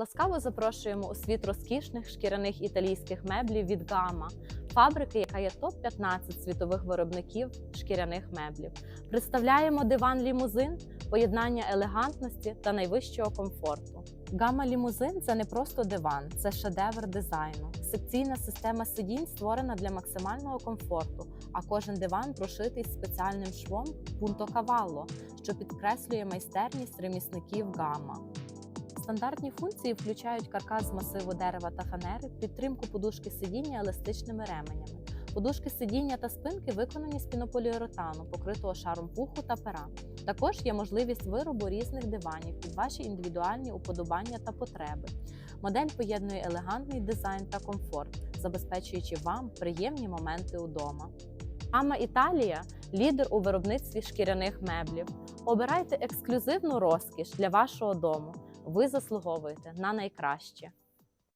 Ласкаво запрошуємо у світ розкішних шкіряних італійських меблів від Гама, фабрики, яка є топ-15 світових виробників шкіряних меблів. Представляємо диван лімузин, поєднання елегантності та найвищого комфорту. Гама лімузин це не просто диван, це шедевр дизайну. Секційна система сидінь створена для максимального комфорту, а кожен диван прошитий спеціальним швом Punto Cavallo, що підкреслює майстерність ремісників Гама. Стандартні функції включають каркас з масиву дерева та фанери, підтримку подушки сидіння еластичними ременями. Подушки сидіння та спинки виконані з пінополіуретану, покритого шаром пуху та пера. Також є можливість виробу різних диванів під ваші індивідуальні уподобання та потреби. Модель поєднує елегантний дизайн та комфорт, забезпечуючи вам приємні моменти удома. Ама Італія лідер у виробництві шкіряних меблів. Обирайте ексклюзивну розкіш для вашого дому. Ви заслуговуєте на найкраще.